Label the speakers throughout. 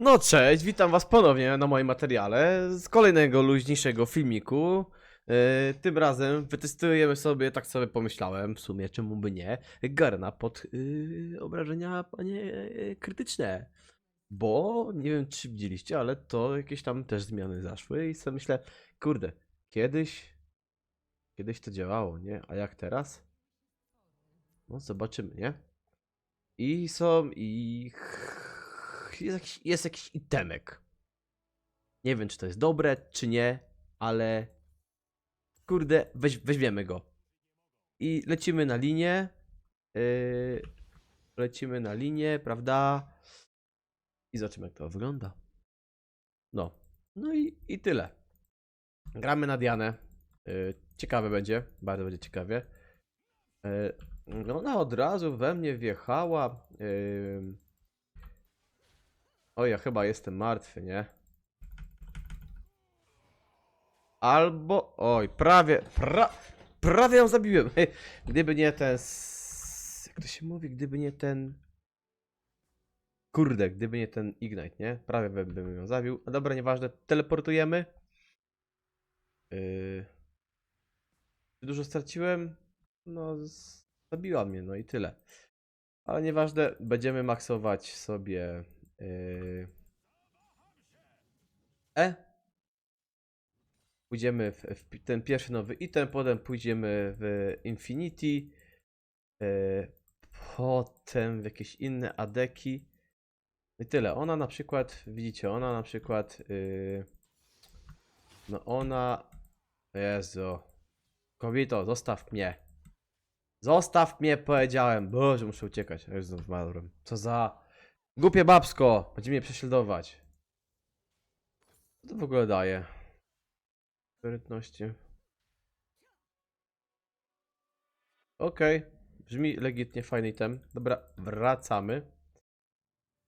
Speaker 1: No cześć, witam was ponownie na moim materiale z kolejnego luźniejszego filmiku. Yy, tym razem wytestujemy sobie, tak sobie pomyślałem, w sumie czemu by nie, garna pod yy, obrażenia panie yy, krytyczne. Bo nie wiem czy widzieliście, ale to jakieś tam też zmiany zaszły i sobie myślę, kurde, kiedyś, kiedyś to działało, nie? A jak teraz? No zobaczymy, nie? I są i jest jakiś, jest jakiś itemek. Nie wiem, czy to jest dobre, czy nie, ale kurde, weź, weźmiemy go. I lecimy na linię. Yy, lecimy na linię, prawda? I zobaczymy, jak to wygląda. No. No i, i tyle. Gramy na Dianę. Yy, ciekawe będzie, bardzo będzie ciekawie. Yy, no ona od razu we mnie wjechała. Yy... O, ja chyba jestem martwy, nie? Albo... Oj, prawie... Pra... Prawie ją zabiłem. Gdyby nie ten... Jak to się mówi? Gdyby nie ten... Kurde, gdyby nie ten Ignite, nie? Prawie bym, ją zabił. A dobra, nieważne. Teleportujemy. Yy... Dużo straciłem? No, zabiła mnie, no i tyle. Ale nieważne, będziemy maksować sobie. E. Pójdziemy w, w ten pierwszy nowy item, potem pójdziemy w Infinity, yy... potem w jakieś inne adeki. I tyle. Ona na przykład, widzicie, ona na przykład, yy... no ona, Jezu, kobieto, zostaw mnie. Zostaw mnie, powiedziałem. Boże, muszę uciekać. Znów zmarłem. Co za... Głupie babsko! Będzie mnie prześladować. Co to w ogóle daje? Sprytności. Okej. Brzmi legitnie fajny item. Dobra, wracamy.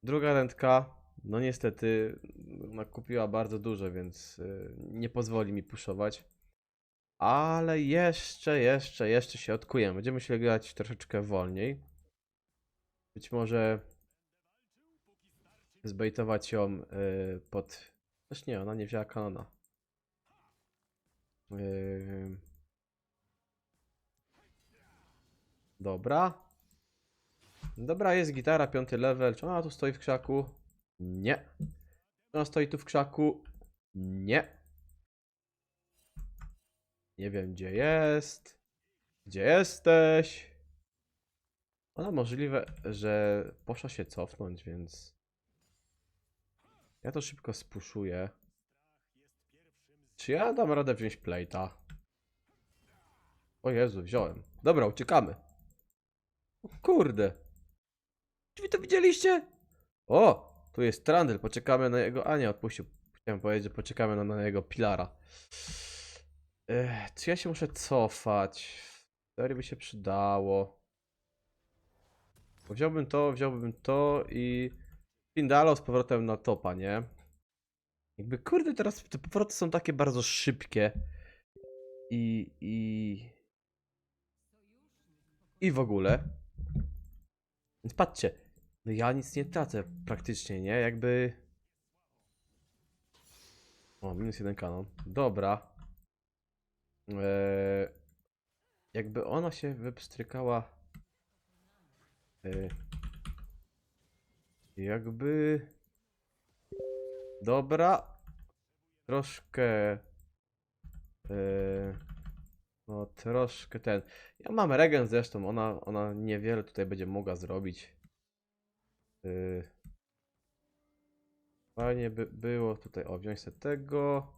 Speaker 1: Druga ręka. No niestety, ona kupiła bardzo dużo, więc y, nie pozwoli mi puszować. Ale jeszcze, jeszcze, jeszcze się odkujemy. Będziemy się grać troszeczkę wolniej. Być może zbejtować ją y, pod... Też nie, ona nie wzięła kanona. Yy... Dobra. Dobra, jest gitara, piąty level. Czy ona tu stoi w krzaku? Nie. Czy ona stoi tu w krzaku? Nie. Nie wiem, gdzie jest. Gdzie jesteś? Ona możliwe, że poszła się cofnąć, więc. Ja to szybko spuszuję. Czy ja dam radę wziąć plate'a? O Jezu, wziąłem. Dobra, uciekamy. O kurde. Czy wy to widzieliście? O, tu jest Trandel, poczekamy na jego... A nie, odpuścił. Chciałem powiedzieć, że poczekamy na, na jego pilara. Ech, czy ja się muszę cofać? Teorii by się przydało. Wziąłbym to, wziąłbym to i Pindalo z powrotem na topa, nie? Jakby kurde teraz te powroty są takie bardzo szybkie. I i i w ogóle. Więc patrzcie, no ja nic nie tracę praktycznie, nie? Jakby O, minus jeden kanon. Dobra. Eee, jakby ona się wypstrykała. Eee, jakby. Dobra. Troszkę. Eee, no, troszkę ten. Ja mam regen zresztą, ona, ona niewiele tutaj będzie mogła zrobić. Eee, fajnie by było tutaj, o, wziąć sobie tego.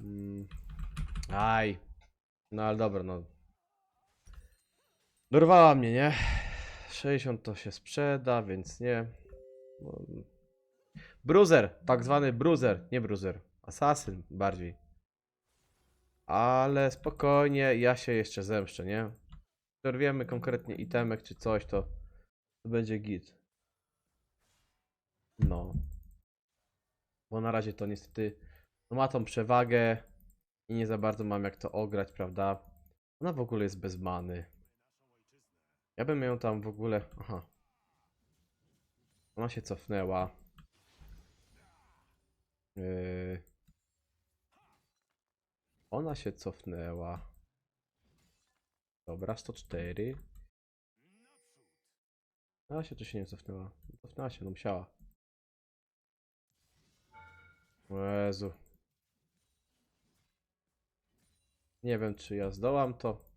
Speaker 1: Mm. Aj. No ale dobra, no. Dorwała mnie, nie? 60 to się sprzeda, więc nie. Bruiser, tak zwany bruiser, nie bruiser. Asasyn bardziej. Ale spokojnie, ja się jeszcze zemszczę, nie? Dorwiemy konkretnie itemek czy coś, to, to będzie git. No. Bo na razie to niestety no ma tą przewagę i nie za bardzo mam jak to ograć, prawda? Ona w ogóle jest bez many. Ja bym ją tam w ogóle... Aha. Ona się cofnęła. Yy... Ona się cofnęła. Dobra, 104. Ona się tu się nie cofnęła. Cofnęła się, no musiała. O Jezu. Nie wiem, czy ja zdołam to.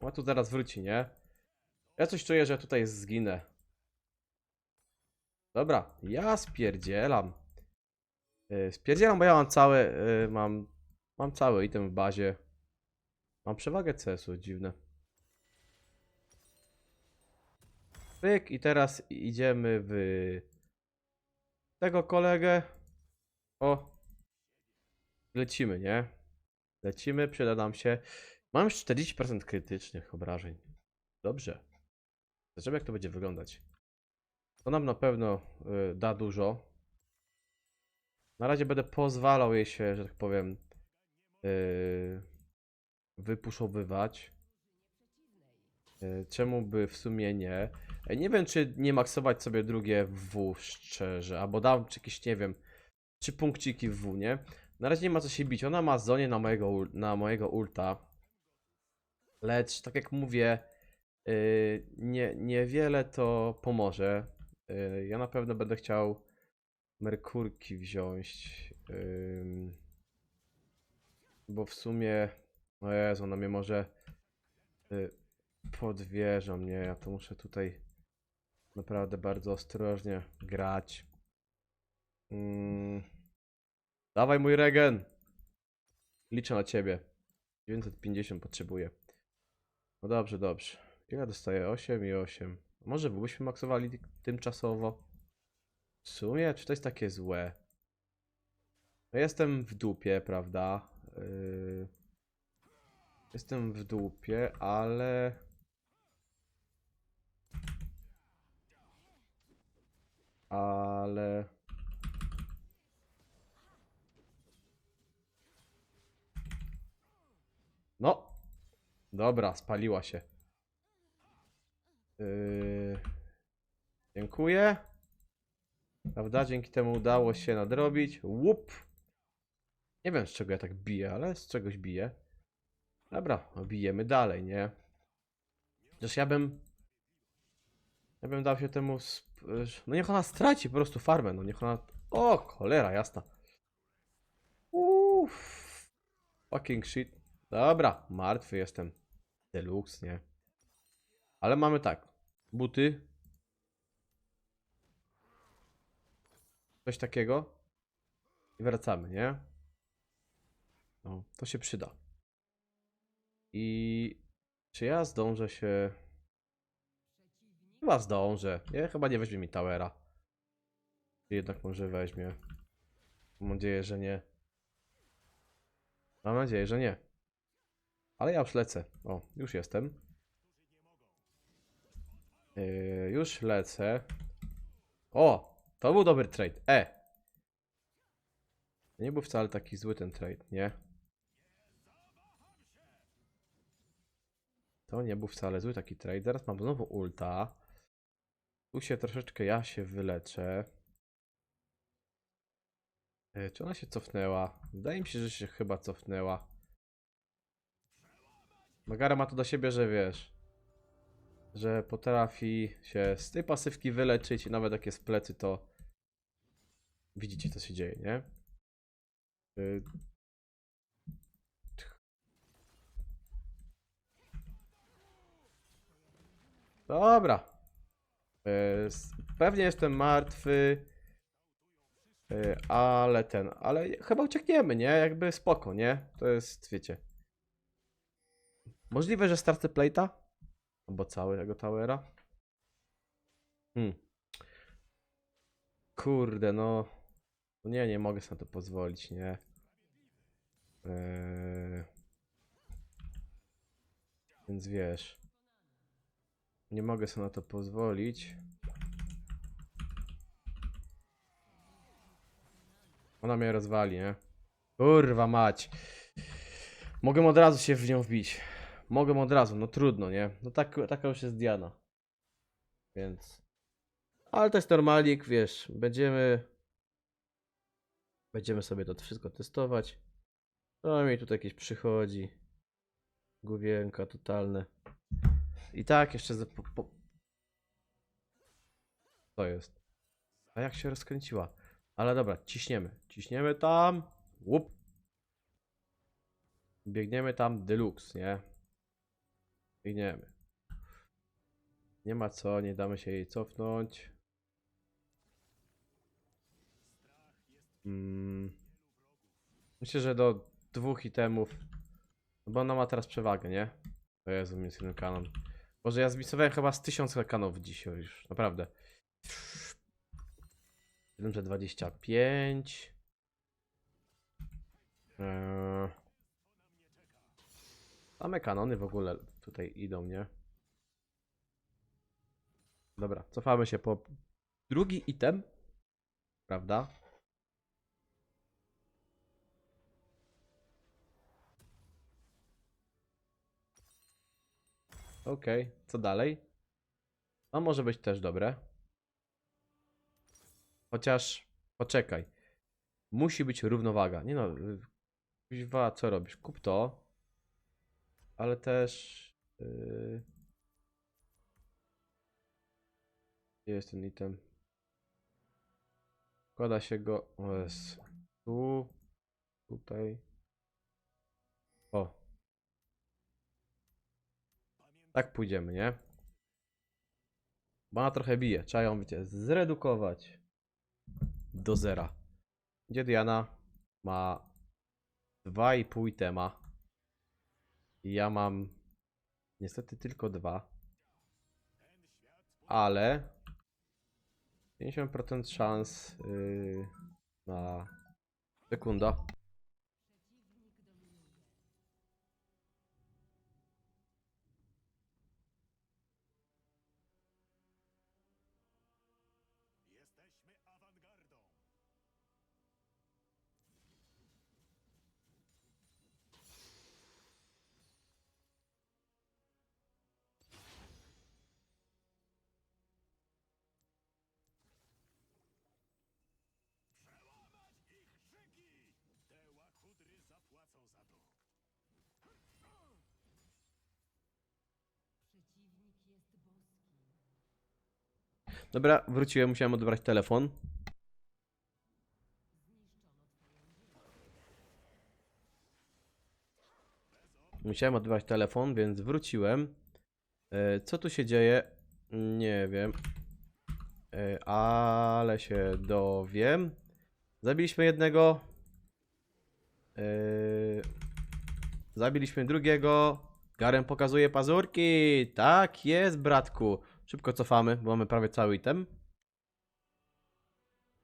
Speaker 1: A tu zaraz wróci, nie? Ja coś czuję, że tutaj zginę. Dobra, ja spierdzielam. Yy, Spierdzielam, bo ja mam całe, yy, mam, mam cały item w bazie. Mam przewagę CS-u, dziwne. Pyk i teraz idziemy w tego kolegę. O. Lecimy, nie? Lecimy, przyda nam się. Mam już 40% krytycznych obrażeń. Dobrze. Zobaczymy jak to będzie wyglądać. To nam na pewno y, da dużo. Na razie będę pozwalał jej się, że tak powiem, y, wypuszowywać. Y, czemu by w sumie nie? Ej, Nie wiem, czy nie maksować sobie drugie W szczerze, albo dam czy jakieś, nie wiem, trzy punkciki w W, nie? Na razie nie ma co się bić. Ona ma zonie na mojego, na mojego ulta. Lecz, tak jak mówię, yy, nie, niewiele to pomoże. Yy, ja na pewno będę chciał Merkurki wziąć. bo w sumie, o Jezu, ona mnie może yy, mnie. Ja to muszę tutaj naprawdę bardzo ostrożnie grać. Mm. Dawaj mój regen. Liczę na ciebie. 950 potrzebuję. No dobrze, dobrze. Ile dostaję? 8 i 8. Może byśmy maksowali tymczasowo? W sumie, czy to jest takie złe? No jestem w dupie, prawda? Yy... Jestem w dupie, ale... Ale... No. Dobra, spaliła się. Yy... Dziękuję. Prawda? Dzięki temu udało się nadrobić. Łup. Nie wiem z czego ja tak biję, ale z czegoś biję. Dobra, no bijemy dalej, nie? Chociaż ja bym... Ja bym dał się temu... Sp... No niech ona straci po prostu farmę, no niech ona... O, cholera jasna. Uff. Fucking shit. Dobra, martwy jestem. Deluxe, nie? Ale mamy tak. Buty. Coś takiego. I wracamy, nie? No, to się przyda. I czy ja zdążę się... Chyba zdążę. Nie, chyba nie weźmie mi Towera. Jednak może weźmie. Mam nadzieję, że nie. Mam nadzieję, że nie. Ale ja już lecę. O, już jestem. Yy, już lecę. O, to był dobry trade. E. Nie był wcale taki zły ten trade, nie? To nie był wcale zły taki trade. Zaraz mam znowu ulta. Tu się troszeczkę ja się wyleczę. E, Czy ona się cofnęła? Wydaje mi się, że się chyba cofnęła. Magara ma to do siebie, że wiesz, że potrafi się z tej pasywki wyleczyć i nawet jak jest plecy, to widzicie co się dzieje, nie? Y, Dobra. Y, Pewnie jestem martwy. y, Ale ten, ale chyba uciekniemy, nie? Jakby spoko, nie? To jest, wiecie. Możliwe, że stracę plate'a? Albo całego towera? Hmm. Kurde, no. No Nie, nie mogę sobie na to pozwolić, nie? Eee... Więc wiesz. Nie mogę sobie na to pozwolić. Ona mnie rozwali, nie? Kurwa mać. Mogę od razu się w nią wbić. Mogę od razu, no trudno, nie? No tak, taka już jest Diana. Więc. Ale to jest normalik, wiesz, będziemy... Będziemy sobie to wszystko testować. No mi tutaj jakieś przychodzi. Główienka totalne. I tak jeszcze... Za, po, po... To jest. A jak się rozkręciła? Ale dobra, ciśniemy. Ciśniemy tam. Łup. Biegniemy tam deluxe, nie? Biegniemy. Nie ma co, nie damy się jej cofnąć. Mm. Myślę, że do dwóch itemów. No bo ona ma teraz przewagę, nie? O Jezu, minus jeden kanon. Boże, ja zmisowałem chyba z tysiąc kanonów dzisiaj już, naprawdę. 725. Eee. Same kanony w ogóle tutaj idą, nie? Dobra, cofamy się po drugi item. Prawda? Okej, co dalej? No może być też dobre. Chociaż, poczekaj. Musi być równowaga. Nie no, y, kuźwa, co robisz? Kup to. Ale też... Yy... Gdzie jest ten item? Wkłada się go... Tu. Tutaj. O. Tak pójdziemy, nie? Bo ona trochę bije. Trzeba ją, wiecie, zredukować do zera. Gdzie Diana ma 2,5 itema. I ja mam niestety tylko dwa. Ale 50% szans yy, na sekunda. Dobra, wróciłem, musiałem odebrać telefon. Musiałem odebrać telefon, więc wróciłem. E, Co tu się dzieje? Nie wiem. E, Ale się dowiem. Zabiliśmy jednego. E, Zabiliśmy drugiego. Garen pokazuje pazurki. Tak jest, bratku. Szybko cofamy, bo mamy prawie cały item.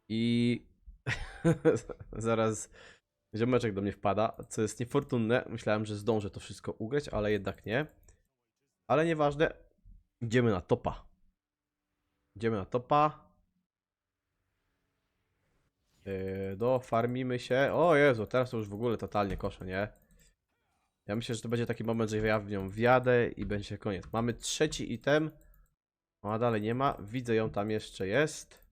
Speaker 1: I zaraz ziomeczek do mnie wpada, co jest niefortunne. Myślałem, że zdążę to wszystko ugrać, ale jednak nie. Ale nieważne. Idziemy na topa. Idziemy na topa. Yy, dofarmimy się. O Jezu, teraz to już w ogóle totalnie koszę, nie? Ja myślę, że to będzie taki moment, że ja w nią wjadę i będzie koniec. Mamy trzeci item. Ona dalej nie ma. Widzę ją tam jeszcze jest.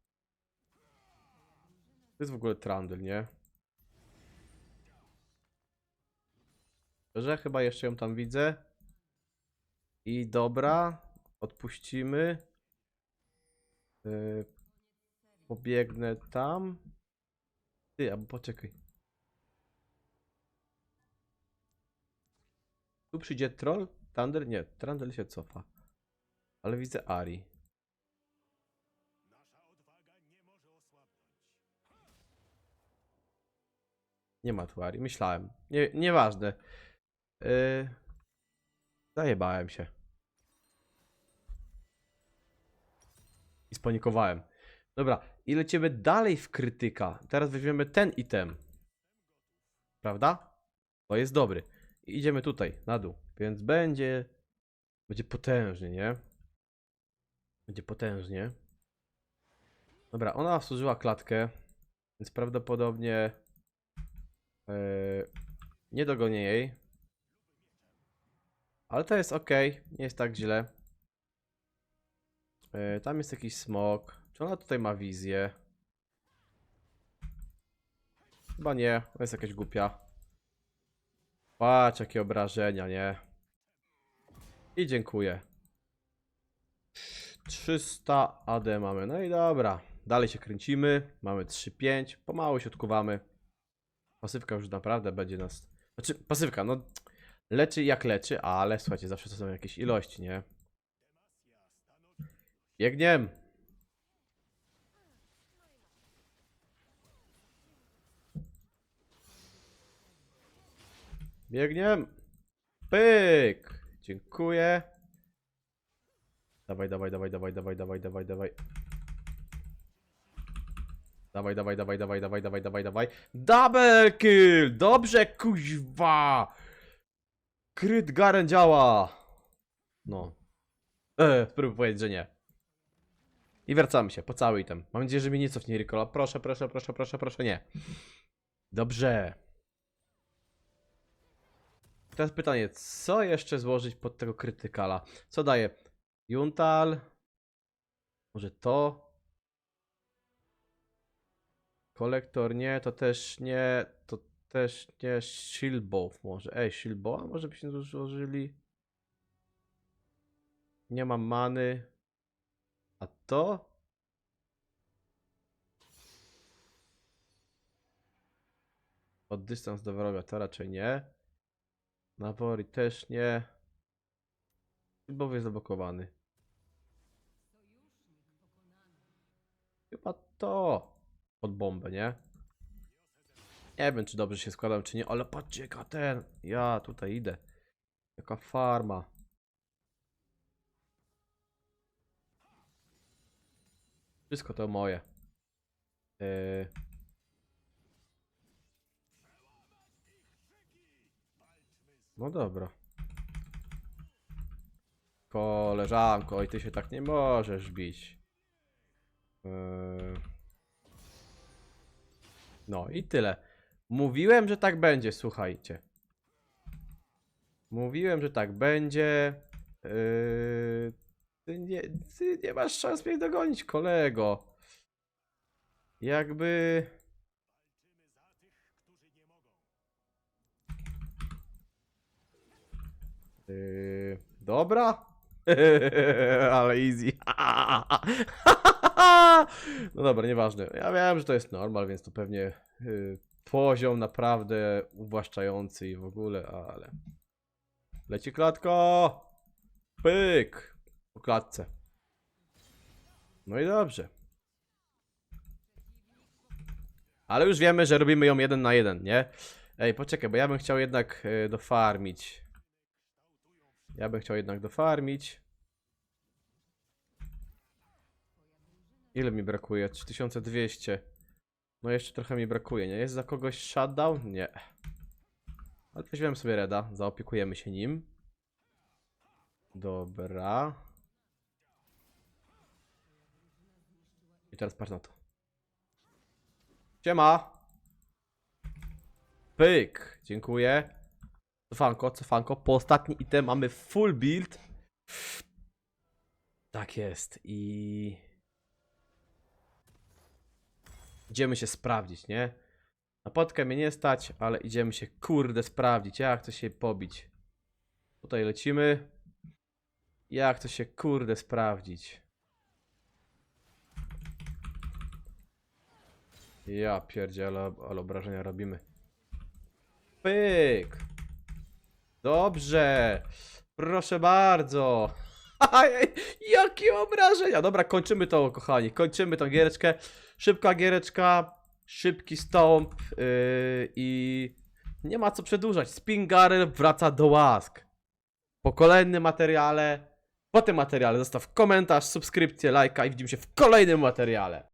Speaker 1: To jest w ogóle trandel, nie? Że chyba jeszcze ją tam widzę. I dobra. Odpuścimy. Yy, pobiegnę tam. Ty, albo poczekaj. Tu przyjdzie troll? Thunder? Nie, Trandel się cofa. Ale widzę Ari.
Speaker 2: Nie
Speaker 1: ma tu Ari. Myślałem. Nie, nieważne. Yy... Zajebałem się. I spanikowałem. Dobra, i lecimy dalej w krytyka. Teraz weźmiemy ten item. Prawda? Bo jest dobry. I idziemy tutaj, na dół. Więc będzie... Będzie potężnie, nie? Będzie potężnie. Dobra, ona służyła klatkę. Więc prawdopodobnie... Yy, nie dogonię jej. Ale to jest ok, nie jest tak źle. E, tam jest jakiś smok. Czy ona tutaj ma wizję? Chyba nie, to jest jakaś głupia. Patrz, jakie obrażenia, nie? I dziękuję. 300 AD mamy, no i dobra. Dalej się kręcimy, mamy 3-5, pomału się odkuwamy. Pasywka już naprawdę będzie nas... Znaczy, pasywka, no... Leczy jak leczy, ale słuchajcie, zawsze to są jakieś ilości, nie? Biegiem! Biegiem! Pyk! Dziękuję. Dawaj, dawaj, dawaj, dawaj, dawaj, dawaj, dawaj, dawaj. Dawaj, dawaj, dawaj, dawaj, dawaj, dawaj, dawaj, dawaj. Double kill! Dobrze, kuźwa! Kryt Garen działa! No. Eee, spróbuj powiedzieć, że nie. I wracamy się, po cały item. Mam nadzieję, że mnie nie cofnie Ricola. Proszę, proszę, proszę, proszę, proszę, nie. Dobrze. Teraz pytanie, co jeszcze złożyć pod tego krytykala? Co daje? Juntal? Może to? Kolektor nie, to też nie, to też nie Shieldbow może. Ej, Shieldbowa może byśmy złożyli? Nie mam many. A to? Od dystans do wroga to raczej nie. Nawori też nie. Bo jest zablokowany. Chyba to. Pod bombę, nie? Nie wiem, czy dobrze się składam, czy nie, ale patrzcie, jaka ten. Ja tutaj idę. Jaka farma. Wszystko to moje. Yy... No dobra. Koleżanko, i ty się tak nie możesz bić. Yy... No i tyle. Mówiłem, że tak będzie, słuchajcie. Mówiłem, że tak będzie. Yy... Ty, nie, ty nie masz szans mnie dogonić, kolego. Jakby. Yy, dobra. Ale easy. no dobra, nieważne. Ja wiem, że to jest normal, więc to pewnie yy, poziom naprawdę uwłaszczający i w ogóle, ale. Leci klatko! Pyk! Po klatce. No i dobrze. Ale już wiemy, że robimy ją jeden na jeden, nie? Ej, poczekaj, bo ja bym chciał jednak yy, dofarmić. Ja bym chciał jednak dofarmić. Ile mi brakuje? 3200. No jeszcze trochę mi brakuje, nie? Jest za kogoś shutdown? Nie. Ale weźmiemy sobie Reda, zaopiekujemy się nim. Dobra. I teraz patrz na to. Siema! Pyk! Dziękuję. Cofanko, cofanko. Po ostatni item mamy full build. Tak jest. I... Idziemy się sprawdzić, nie? Na potkę mnie nie stać, ale idziemy się kurde sprawdzić. Ja chcę się pobić. Tutaj lecimy. Ja chcę się kurde sprawdzić. Ja pierdzie, ale, ale obrażenia robimy. Pyk! Dobrze! Proszę bardzo! Jakie obrażenia! Dobra, kończymy to, kochani. Kończymy tą giereczkę. Szybka giereczka, szybki stąp yy, i nie ma co przedłużać. Spingarel wraca do łask. Po kolejnym materiale, po tym materiale zostaw komentarz, subskrypcję, lajka i widzimy się w kolejnym materiale.